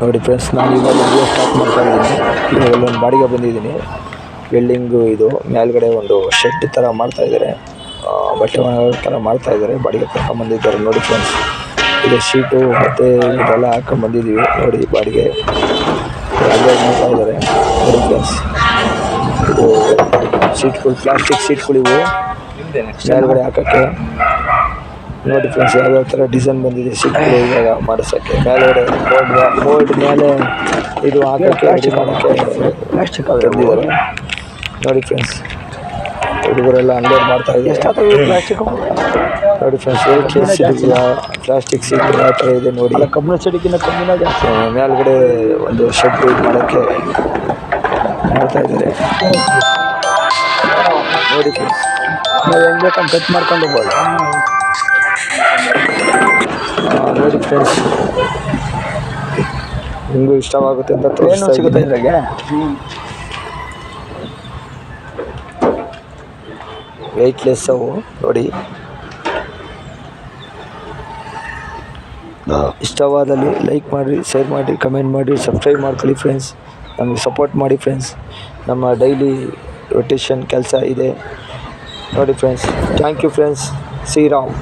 ನೋಡಿ ಫ್ರೆಂಡ್ಸ್ ನಾನು ಇವಾಗ ವಿಡಿಯೋ ಸ್ಟಾರ್ಟ್ ಮಾಡ್ತಾ ಇದ್ದೀನಿ. ಇವಾಗ ಒಂದು ಬಾಡಿಗೆ ಬಂದಿದ್ದೀನಿ. ಬಿಲ್ಡಿಂಗ್ ಇದು, ಮೇಲ್ಗಡೆ ಒಂದು ಶೆಡ್ ಥರ ಮಾಡ್ತಾ ಇದ್ದಾರೆ. ಬಟ್ಟೆ ಒಣಗೋ ಥರ ಮಾಡ್ತಾ ಇದ್ದಾರೆ. ಬಾಡಿಗೆ ಕರ್ಕೊಂಬಂದಿದ್ದಾರೆ ನೋಡಿ ಫ್ರೆಂಡ್ಸ್ ಇದು ಶೀಟು ಮತ್ತು ಇದೆಲ್ಲ ಹಾಕೊಂಡ್ ಬಂದಿದ್ದೀವಿ ನೋಡಿ ಬಾಡಿಗೆ. ಅಲ್ಲೇ ಮಾಡ್ತಾ ಇದ್ದಾರೆ ನೋಡಿ ಫ್ರೆಂಡ್ಸ್ ಇದು ಶೀಟ್ಗಳು ಪ್ಲಾಸ್ಟಿಕ್ ಶೀಟ್ಗಳಿವು ಮೇಲ್ಗಡೆ ಹಾಕೋಕ್ಕೆ ನೋಡಿ ಫ್ರೆಂಡ್ಸ್ ಯಾವ್ಯಾವ ಥರ ಡಿಸೈನ್ ಬಂದಿದೆ ಸಿಕ್ಕಿದೆ ಇವಾಗ ಮಾಡಿಸೋಕ್ಕೆ. ಮೇಲ್ಗಡೆ ಬೋರ್ಡ್ ಬೋರ್ಡ್ ಮೇಲೆ ಇದು ಹಾಕೋಕ್ಕೆ ಅಡಿ ಮಾಡೋಕ್ಕೆ ಪ್ಲಾಸ್ಟಿಕ್ ತಂದಿದ್ದಾರೆ. ನೋಡಿ ಫ್ರೆಂಡ್ಸ್ ಹುಡುಗರೆಲ್ಲ ಅಂಡರ್ ಮಾಡ್ತಾ ಇದ್ದಾರೆ. ಪ್ಲಾಸ್ಟಿಕ್ ನೋಡಿ ಫ್ರೆಂಡ್ಸ್ ಸೀಟ್ ಪ್ಲಾಸ್ಟಿಕ್ ಯಾವ ಥರ ಇದೆ ನೋಡಿ. ಕಮ್ಮಿ ಚಡಿಕಿನ ಕಮ್ಮಿ ಜಾಸ್ತಿ. ಮೇಲ್ಗಡೆ ಒಂದು ಶೆಡ್ ಇದು ಮಾಡೋಕ್ಕೆ ಮಾಡ್ತಾ ಇದ್ದಾರೆ. ನೋಡಿ ಫ್ರೆಂಡ್ಸ್ ನಾವು ಹೆಂಗ್ ಬೇಕಂತ ಕಟ್ ಮಾಡ್ಕೊಂಡು ಹೋಗ್ಬೋದು? ಫ್ರೆಂಡ್ಸ್ ನಿಮಗೂ ಇಷ್ಟವಾಗುತ್ತೆ ಅಂತ ತೋರಿಸ್ತಾ ಸಿಗುತ್ತೆ ಇದ್ದೀನಿ. ಇದ್ರಾಗೆ? ವೆಯ್ಟ್ಲೆಸ್ ಅವು ನೋಡಿ. ಇಷ್ಟವಾದಲ್ಲಿ ಲೈಕ್ ಮಾಡಿರಿ ಶೇರ್ ಮಾಡಿ ಕಮೆಂಟ್ ಮಾಡಿ ಸಬ್ಸ್ಕ್ರೈಬ್ ಮಾಡ್ಕೊಳ್ಳಿ ಫ್ರೆಂಡ್ಸ್ ನಮಗೆ ಸಪೋರ್ಟ್ ಮಾಡಿ ಫ್ರೆಂಡ್ಸ್ ನಮ್ಮ ಡೈಲಿ ರೊಟೇಷನ್ ಕೆಲಸ ಇದೆ. ನೋಡಿ friends thank you friends Shriram.